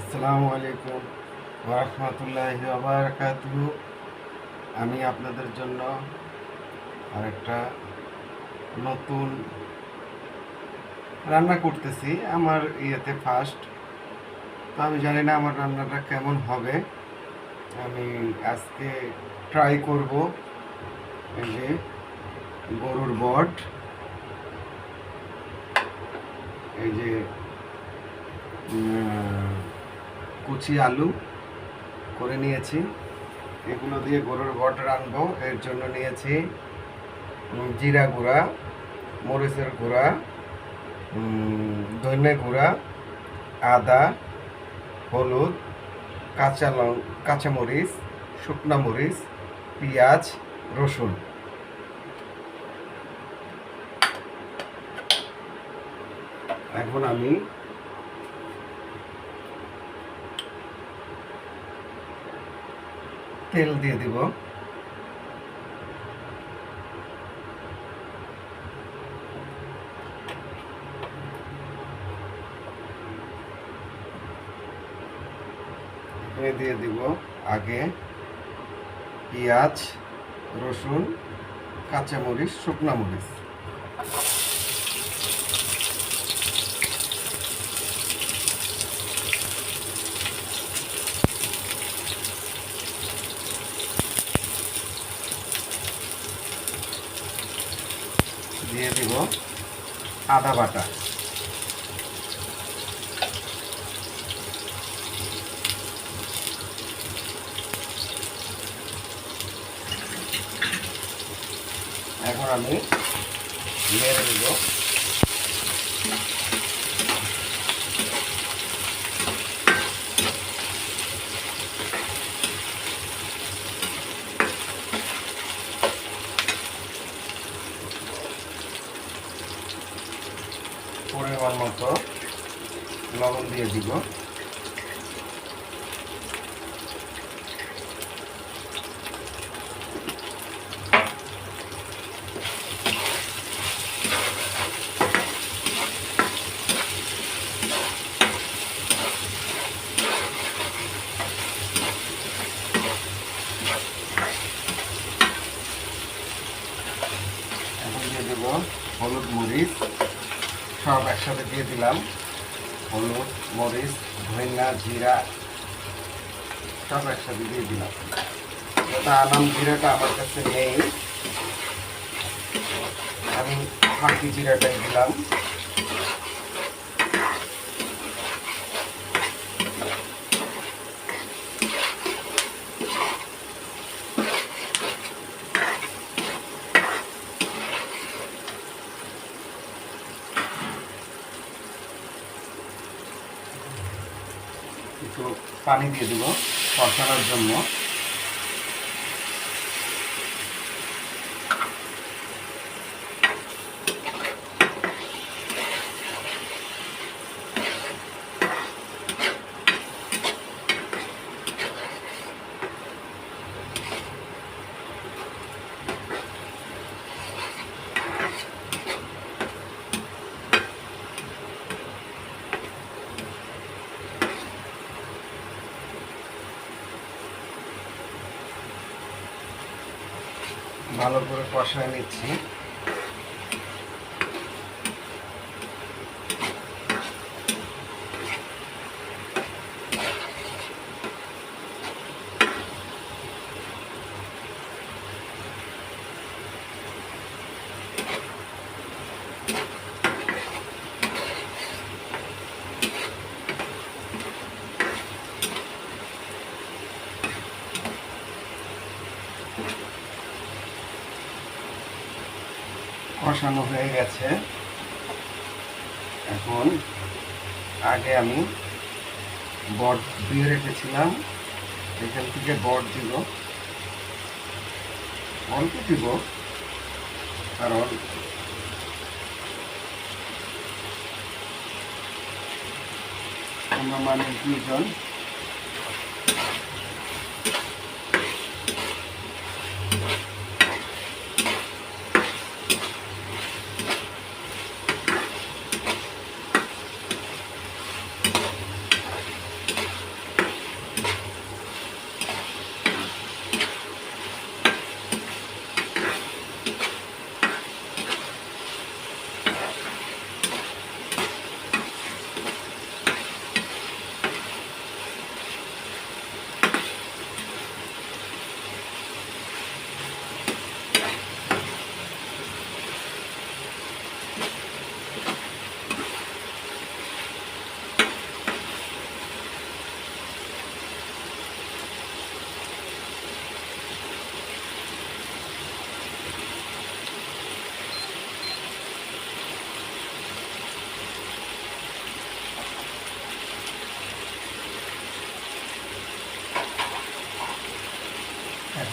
আসসালামু আলাইকুম ওরহমতুল্লাহ বারাকাতুহু আমি আপনাদের জন্য আরেকটা নতুন রান্না করতেছি, আমার ইয়েতে ফার্স্ট তো আমি জানি না আমার রান্নাটা কেমন হবে। আমি আজকে ট্রাই করব এই যে গরুর বট। এই যে কুচি আলু করে নিয়েছি। এগুলো দিয়ে গরুর বট রানবো এর জন্য নিয়েছি জিরা গুঁড়া, মরিচের গুঁড়া ধনে গুঁড়া, আদা, হলুদ, কাঁচা লং কাঁচামরিচ শুকনা মরিচ, পেঁয়াজ, রসুন। এখন আমি তেল দিয়ে দিব। দিয়ে দিব আগে পেঁয়াজ রসুন কাঁচামরিচ শুকনা মরিচ। দিয়ে দিব আদা বাটা। এখন আমি মেরে দিব। দিয়ে দিব। হলুদ মরিচ। সব একসাথে দিয়ে দিলাম। হলুদ, মরিচ, ধনিয়া, জিরা, সব একসাথে দিয়ে দিলাম। ওটা আনাম জিরাটা আমার কাছে নেই। আমি ফাঁকি জিরাটাই দিলাম। একটু পানি দিয়ে দেবো কষানোর জন্য ভালো করে কষায় নিচ্ছি। কষানো হয়ে গেছে। এখন আগে আমি বট দিয়ে রেখেছিলাম। এখান থেকে বট দিব। অল্প দিব, কারণ আমরা মানুষ দুজন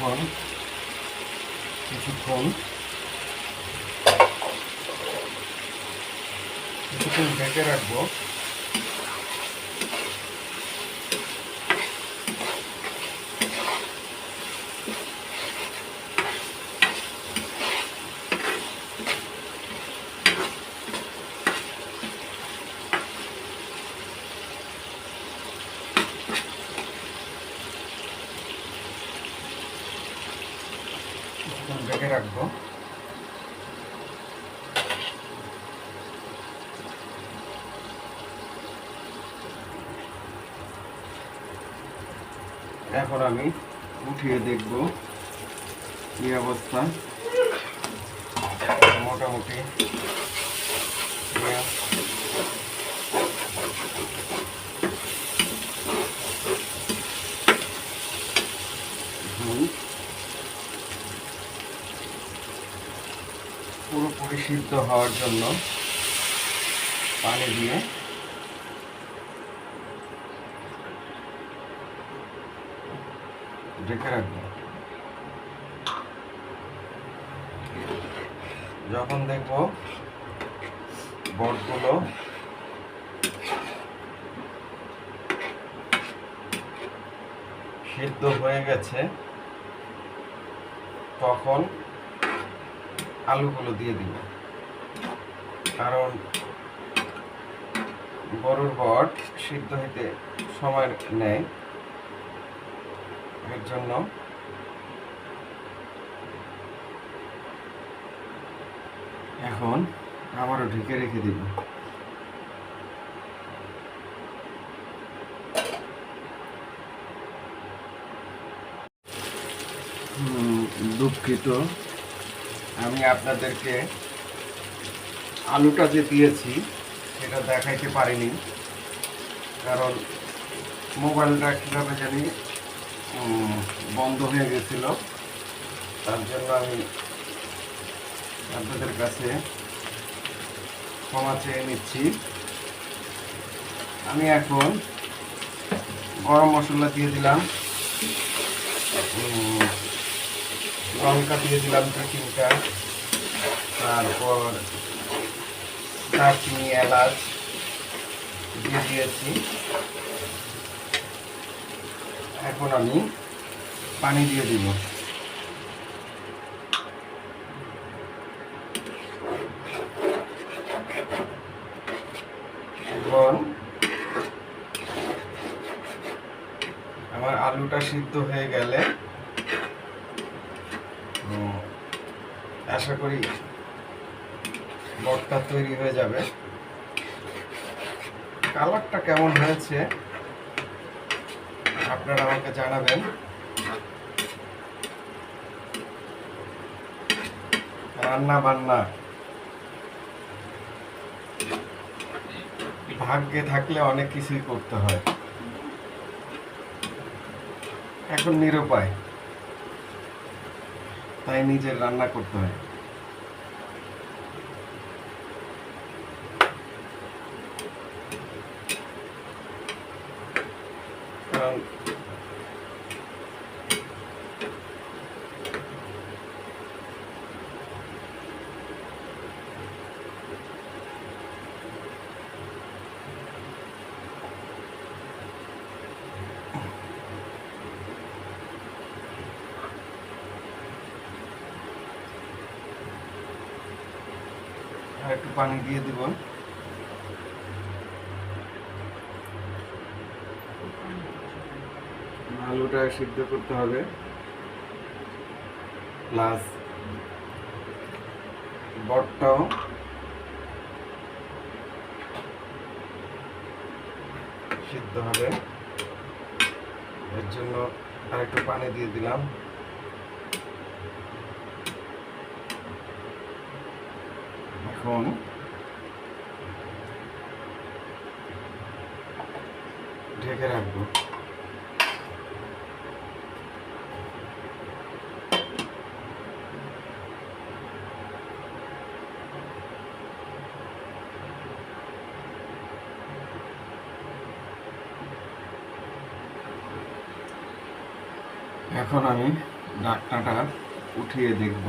এখন কিছুক্ষণ কিছুক্ষণ ঢেকে রাখব কিছুক্ষণ ঢেকে রাখব এখন আমি উঠিয়ে দেখব কি অবস্থা। মোটামুটি পুরোপুরি সিদ্ধ হওয়ার জন্য পানি দিয়ে ঢেকে রাখব যখন দেখব বটগুলো সিদ্ধ হয়ে গেছে তখন আলুগুলো দিয়ে দিব। কারণ গরুর বট সিদ্ধ হইতে সময় নেয়, এর জন্য এখন আবারও ঢেকে রেখে দিব হুম, দুঃখিত। আমি আপনাদেরকে আলুটা যে দিয়েছি, সেটা দেখাইতে পারিনি। কারণ মোবাইলটা কীভাবে জানি বন্ধ হয়ে গেছিল। তার জন্য আমি আপনাদের কাছে ক্ষমা চেয়ে নিচ্ছি। আমি এখন গরম মশলা দিয়ে দিলাম। লঙ্কা দিয়ে দিলাম দু তারপর দারচিনি এলাচ দিয়ে দিয়েছি। এখন আমি পানি দিয়ে দিব। এখন আমার আলুটা সিদ্ধ হয়ে গেলে উম, আশা করি বটটা তৈরি যাবে। কালারটা কেমন হয়েছে? আপনারা আমাকে জানাবেন। রান্না বান্না। ভাগ্যে থাকলে অনেক কিছুই করতে হয়। এখন নিরুপায়। তাই নিজের রান্না করতে হয়। একটু পানি দিয়ে দিব। আলুটা সিদ্ধ করতে হবে। প্লাস বটটাও। সিদ্ধ হবে। এর জন্য আরেকটু পানি দিয়ে দিলাম। এখন ঢেকে রাখব। এখন আমি ঢাকনাটা উঠিয়ে দেখব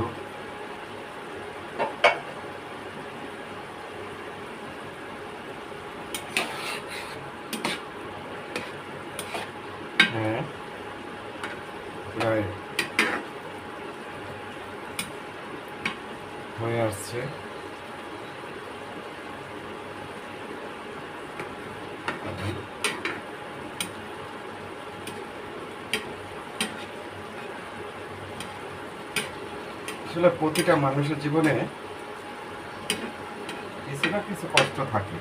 হ্যাঁ প্রায় হয়ে আসছে আসলে প্রতিটা মানুষের জীবনে কিছু না কিছু কষ্ট থাকে।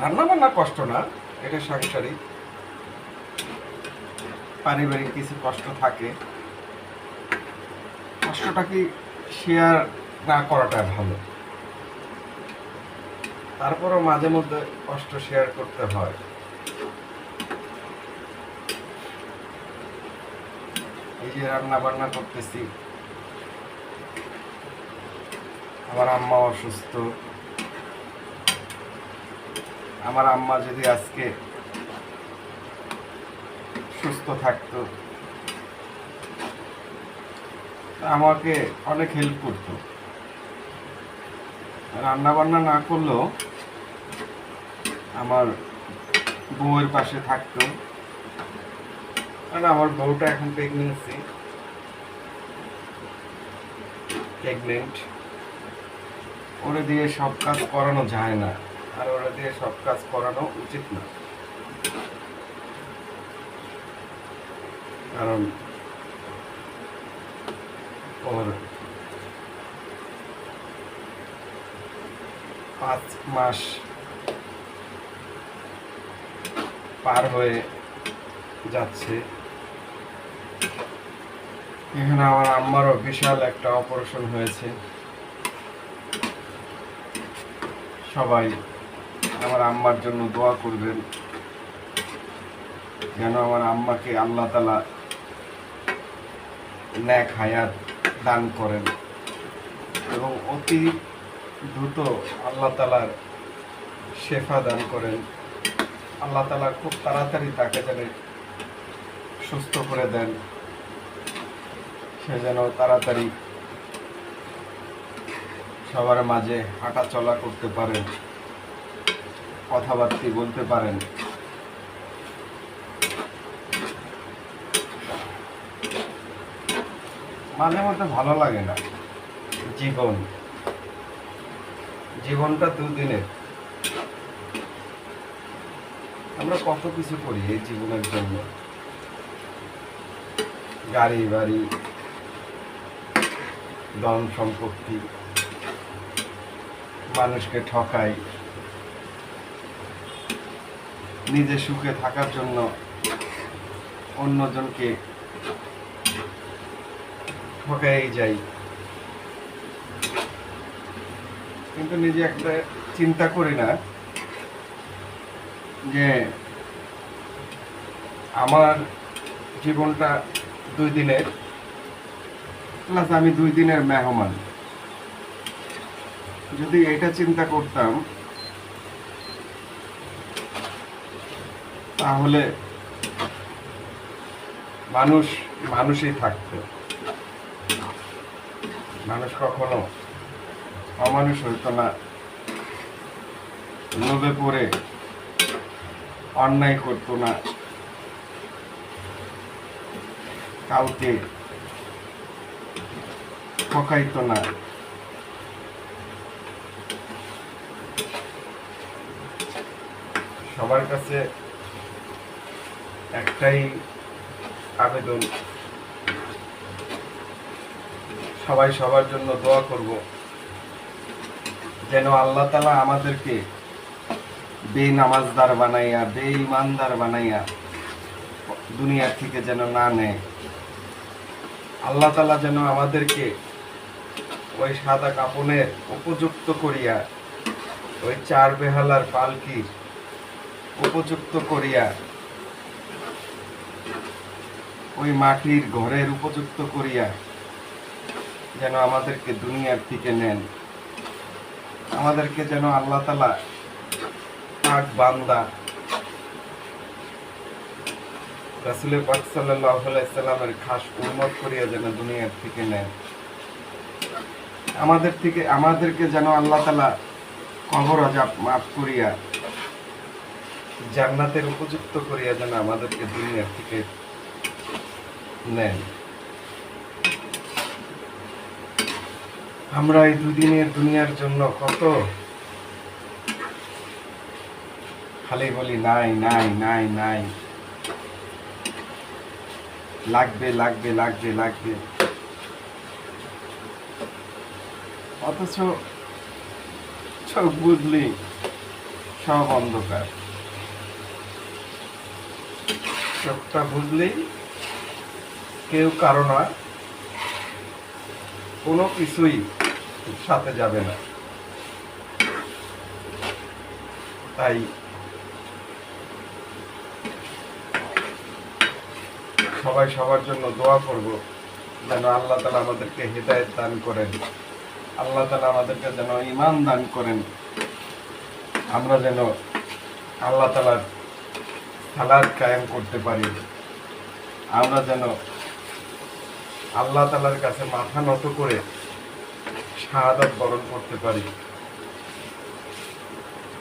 রান্না বান্না কষ্ট না, এটা সাংসারিক। পারিবারিক কিছু কষ্ট থাকে। কষ্টটা কি শেয়ার না করাটা ভালো? তারপরও মাঝে মধ্যে কষ্ট শেয়ার করতে হয়। এই যে রান্না বান্না করতেছি আমার আম্মা অসুস্থ। আমার আম্মা যদি আজকে সুস্থ থাকতো, আমাকে অনেক হেল্প করতো। রান্না বান্না না করলেও আমার বউয়ের পাশে থাকতো। কারণ আমার বউটা এখন প্রেগনেন্সি প্রেগনেন্ট ওরে দিয়ে সব কাজ করানো যায় না। আর ওরে দিয়ে সব কাজ করানো উচিত না। কারণ ওর পাঁচ মাস পার হয়ে যাচ্ছে। এখানে আমার আম্মারও বিশাল একটা অপারেশন হয়েছে। সবাই আমার আম্মার জন্য দোয়া করবেন। যেন আমার আম্মাকে আল্লাহ তালা ন্যাক হায়াত দান করেন এবং অতি দ্রুত আল্লাহ তালার শেফা দান করেন। আল্লাহ তালা খুব তাড়াতাড়ি তাকে যেন সুস্থ করে দেন। সে যেন তাড়াতাড়ি সবার মাঝে হাঁটা চলা করতে পারেন, কথাবার্তি বলতে পারেন। মাঝে মধ্যে ভালো লাগে না জীবন। জীবনটা দুদিনের। আমরা কত কিছু করি এই জীবনের জন্য। গাড়ি, বাড়ি ধন সম্পত্তি মানুষকে ঠকাই। নিজে সুখে থাকার জন্য অন্যজনকে ঠকাই যাই। কিন্তু নিজে একটা চিন্তা করি না যে আমার জীবনটা দুই দিনের প্লাস আমি দুই দিনের মেহমান। যদি এটা চিন্তা করতাম, তাহলে মানুষ, মানুষই থাকতো। মানুষ কখনো অমানুষ হইতো না। লোভে পড়ে অন্যায় করতো না। কাউকে ঠকাইতো না। সবার কাছে একটাই আবেদন। সবাই সবার জন্য দোয়া করব, যেন আল্লাহ তালা আমাদেরকে বেনামাজদার বানাইয়া, বেঈমানদার বানাইয়া দুনিয়ার থেকে যেন না নেয়। আল্লাহ তালা যেন আমাদেরকে ওই সাদা কাপনের উপযুক্ত করিয়া, ওই চার বেহালার পালকির উপযুক্ত করিয়া ওই মাটির ঘরের উপযুক্ত করিয়া যেন আমাদেরকে দুনিয়ার থেকে নেন। আমাদেরকে যেন আল্লাহ তালা পাক বান্দা রাসুলের পাক সাল্লামের খাস উন্মত করিয়া যেন দুনিয়ার থেকে নেয় আমাদের থেকে আমাদেরকে যেন আল্লাহ তালা কবর আজাব মাফ করিয়া জান্নাতের উপযুক্ত করিয়া যেন আমাদেরকে দুনিয়ার থেকে নেন। আমরা এই দুদিনের দুনিয়ার জন্য কত খালি বলি, নাই নাই নাই নাই। লাগবে লাগবে লাগবে লাগবে। অথচ চোখ বুঝলি সব অন্ধকার। চোখটা বুঝলেই কেউ কারও না, কোনো কিছুই সাথে যাবে না। তাই সবাই সবার জন্য দোয়া করব, যেন আল্লাহ তালা আমাদেরকে হৃদায়ত দান করেন। আল্লাহ তালা আমাদেরকে যেন ইমান দান করেন। আমরা যেন আল্লাহ তালার সালাদ কায়েম করতে পারি। আমরা যেন আল্লাহ তালার কাছে মাথা নত করে শাহাদত বরণ করতে পারি।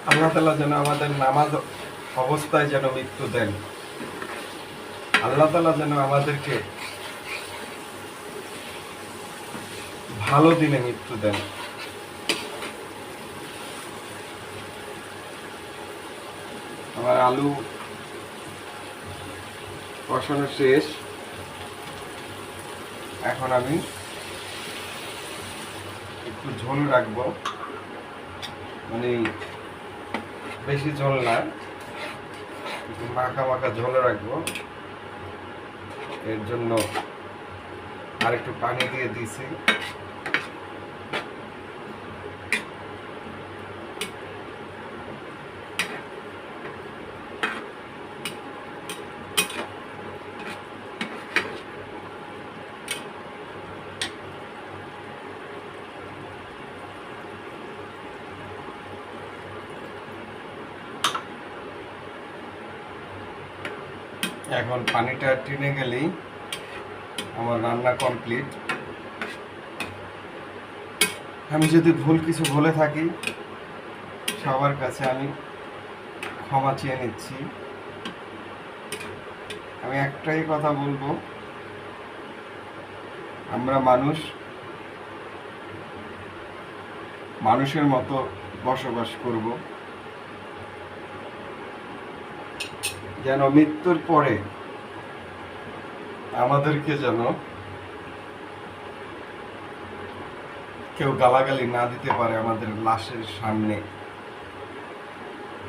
আল্লাহ তালা যেন আমাদের নামাজ অবস্থায় যেন মৃত্যু দেন। আল্লাহ তালা যেন আমাদেরকে ভালো দিনে মৃত্যু দেন। আমার আলু কষানো শেষ। এখন আমি একটু ঝোল রাখব। মানে বেশি ঝোল না, একটু মাখা মাখা ঝোল রাখব। এর জন্য আর একটু পানি দিয়ে দিছি এখন পানিটা টেনে গেলেই আমার রান্না কমপ্লিট। আমি যদি ভুল কিছু বলে থাকি, সবার কাছে আমি ক্ষমা চেয়ে নিচ্ছি। আমি একটাই কথা বলব, আমরা মানুষ মানুষের মতো বসবাস করব। যেন মৃত্যুর পরে আমাদেরকে যেন কেউ গালাগালি না দিতে পারে আমাদের লাশের সামনে।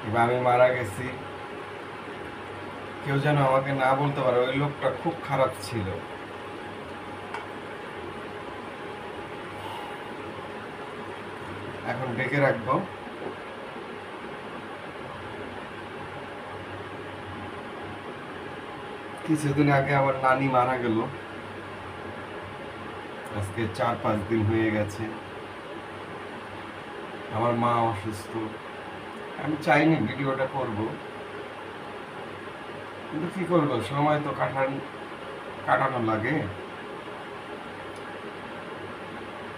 কিংবা আমি মারা গেছি। কেউ যেন আমাকে না বলতে পারে, ওই লোকটা খুব খারাপ ছিল। এখন ডেকে রাখব। কিছুদিন আগে আমার নানি মারা গেল। আজকে চার, পাঁচ দিন হয়ে গেছে। আমার মা অসুস্থ। আমি চাইনি ভিডিওটা করব। কিন্তু কি করব? সময় তো কাটান, কাটানো লাগে।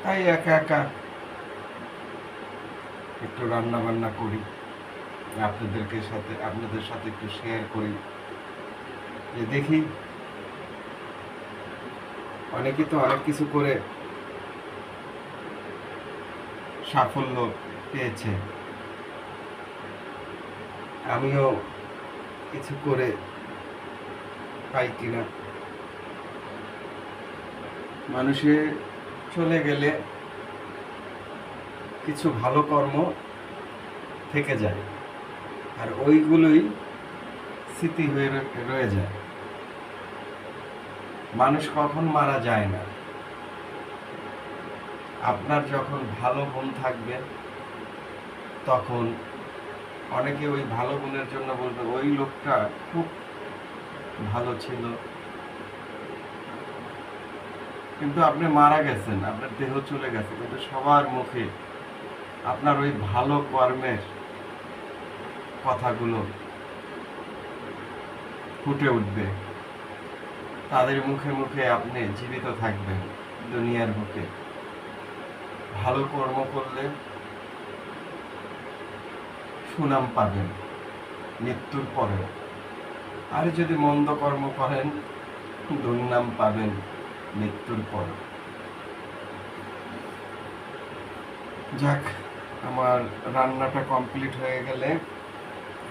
তাই একা একা একটু রান্না বান্না করি। আপনাদেরকে সাথে, আপনাদের সাথে একটু শেয়ার করি। যে দেখি, অনেকে তো অনেক কিছু করে সাফল্য পেয়েছে। আমিও কিছু করে পাই কিনা। মানুষে চলে গেলে কিছু ভালো কর্ম থেকে যায়, আর ওইগুলোই স্মৃতি হয়ে রয়ে- যায়। মানুষ কখন মারা যায় না? আপনার যখন ভালো গুণ থাকবে, তখন অনেকে ওই ভালো গুণের জন্য বলবে, ওই লোকটা খুব ভালো ছিল। কিন্তু আপনি মারা গেছেন, আপনার দেহ চলে গেছে, কিন্তু সবার মুখে আপনার ওই ভালো কর্মের কথাগুলো ফুটে উঠবে। তাদের মুখে মুখে আপনি জীবিত থাকবেন, দুনিয়ার বুকে। ভালো কর্ম করলে সুনাম পাবেন, মৃত্যুর পরে। আর যদি মন্দ কর্ম করেন, দুর্নাম পাবেন, মৃত্যুর পর। যাক, আমার রান্নাটা কমপ্লিট হয়ে গেলে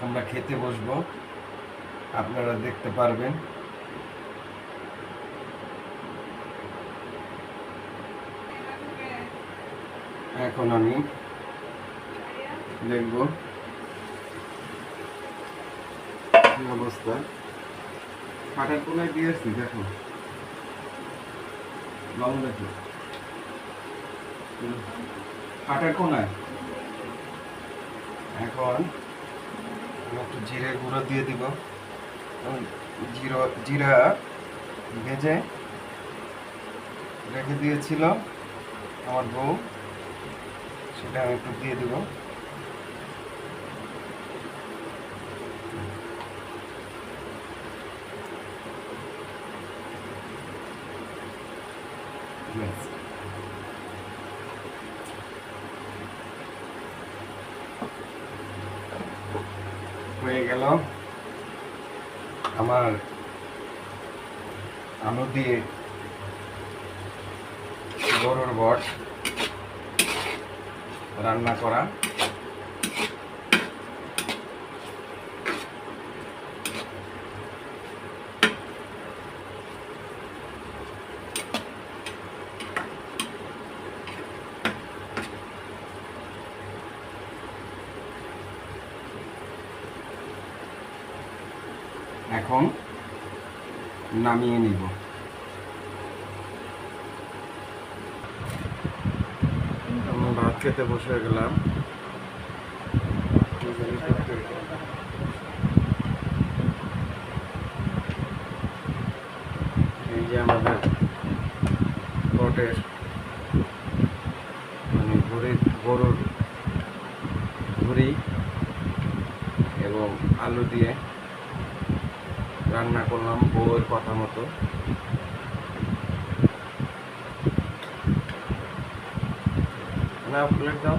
আমরা খেতে বসবো। আপনারা দেখতে পারবেন। এখন আমি দেখব অবস্থা। কাটার কোনায় দিয়েছি দেখো। লং দেখো। কাটার কোনায়। এখন একটু জিরে গুঁড়ো দিয়ে দিব। জিরো, জিরা ভেজে রেখে দিয়েছিল আমার বউ। সেটা আমি একটু দিয়ে দিব। হয়ে গেল। আমার আলু দিয়ে গরুর বট। রান্না করা। এখন নামিয়ে নিব আমি ভাত খেতে বসে গেলাম। এই যে আমাদের বটের মানে ঘুড়ির গরুর ঘুড়ি এবং আলু দিয়ে রান্না করলাম বউয়ের কথা মতো না প্লেট দাও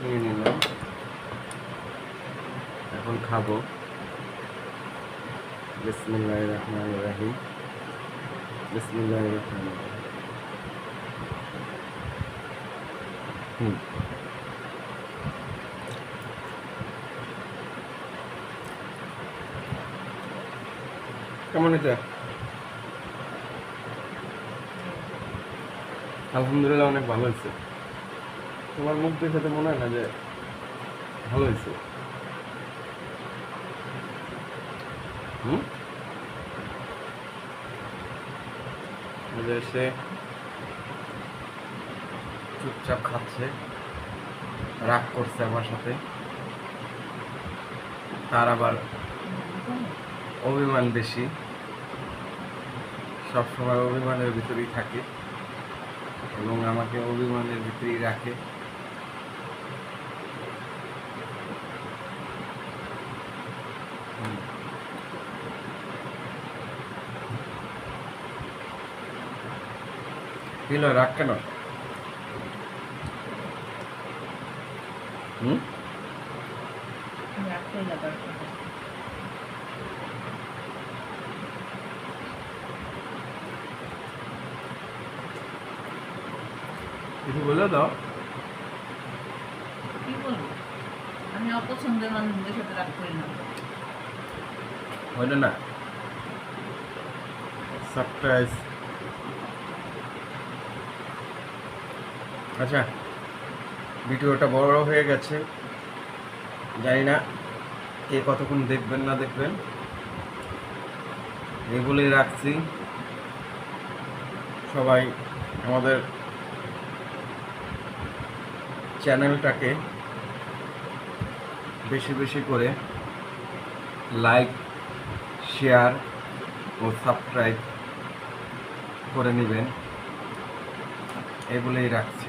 নিয়ে নিলাম। এখন খাব। বিসমিল্লাহির রহমানির রহিম বিসমিল্লাহির রহমানির রহিম হুম কেমন এটা? আলহামদুলিল্লাহ অনেক ভালো হয়েছে। তোমার মুখ দেখে তো মনে হয় না যে ভালো হয়েছে? এই এসে চুপচাপ খাচ্ছে, রাগ করছে আমার সাথে। তার আবার অভিমান বেশি। সবসময় অভিমানের ভিতরেই থাকে এবং আমাকে অভিমানের ভিতরেই রাখে হুম। কি হলো, রাগ কেন? হুম? কিছু বলে দাও। কি বলব? আমি অপছন্দের মানুষদের সাথে রাগ করি না। হইল না সারপ্রাইজ আচ্ছা ভিডিওটা বড় হয়ে গেছে। জানি না কে কতক্ষণ দেখবেন না দেখবেন। এগুলোই রাখছি। সবাই আমাদের চ্যানেলটাকে বেশি বেশি করে লাইক, শেয়ার ও সাবস্ক্রাইব করে নেবেন। এগুলোই রাখছি।